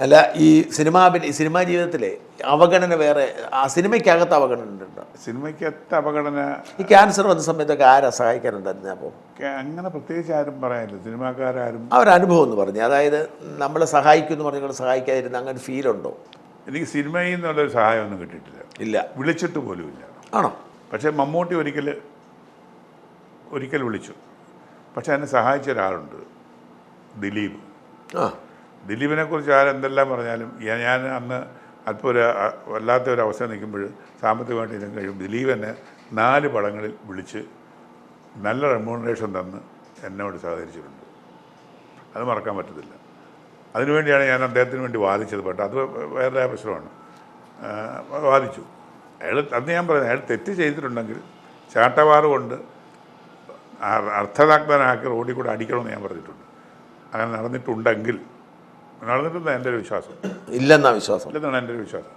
അല്ല ഈ cinema cinema ജീവിതത്തിലെ അവഗണന വേറെ ആ സിനിമയ്ക്കകത്ത് അവഗണന ഉണ്ട്? സിനിമയ്ക്കകത്ത് അവഗണന ഈ ക്യാൻസർ വന്ന സമയത്തൊക്കെ ആരാ സഹായിക്കാനുണ്ടായിരുന്നു അപ്പോൾ അങ്ങനെ പ്രത്യേകിച്ച് ആരും പറയാനില്ല. സിനിമാക്കാരും അവരനുഭവം എന്ന് പറഞ്ഞു. അതായത് നമ്മളെ സഹായിക്കും എന്ന് പറഞ്ഞാൽ സഹായിക്കാതിരുന്ന അങ്ങനെ ഫീൽ ഉണ്ടോ? എനിക്ക് സിനിമയിൽ നിന്നുള്ളൊരു സഹായമൊന്നും കിട്ടിയിട്ടില്ല. ഇല്ല. വിളിച്ചിട്ട് പോലും ഇല്ല. ആണോ? പക്ഷേ മമ്മൂട്ടി ഒരിക്കൽ ഒരിക്കൽ വിളിച്ചു. പക്ഷെ എന്നെ സഹായിച്ച ഒരാളുണ്ട് ദിലീപ്. ആ. ദിലീപിനെ കുറിച്ച് ആരെന്തെല്ലാം പറഞ്ഞാലും ഞാൻ അന്ന് അല്പം ഒരു വല്ലാത്ത ഒരു അവസ്ഥ നിൽക്കുമ്പോൾ സാമ്പത്തികമായിട്ട് ഇതിനും കഴിയും. ദിലീപ് എന്നെ നാല് പടങ്ങളിൽ വിളിച്ച് നല്ല റെമ്യൂണറേഷൻ തന്ന് എന്നോട് സഹകരിച്ചിട്ടുണ്ട്. അത് മറക്കാൻ പറ്റത്തില്ല. അതിനുവേണ്ടിയാണ് ഞാൻ അദ്ദേഹത്തിന് വേണ്ടി വാദിച്ചത്. പെട്ടത് അത് വേറെ പ്രശ്നമാണ്. വാദിച്ചു. അയാൾ അന്ന് ഞാൻ പറഞ്ഞു അയാൾ തെറ്റ് ചെയ്തിട്ടുണ്ടെങ്കിൽ ചാട്ടവാറ് കൊണ്ട് അ- അർത്ഥനാഗ്നാക്കി റോഡിൽ കൂടെ അടിക്കണമെന്ന് ഞാൻ പറഞ്ഞിട്ടുണ്ട്. അങ്ങനെ നടന്നിട്ടുണ്ടെങ്കിൽ നടന്നിട്ടുണ്ടെന്ന് എന്റെ ഒരു വിശ്വാസം. ഇല്ലെന്നാ വിശ്വാസം. ഇല്ലെന്നാണ് എന്റെ ഒരു വിശ്വാസം.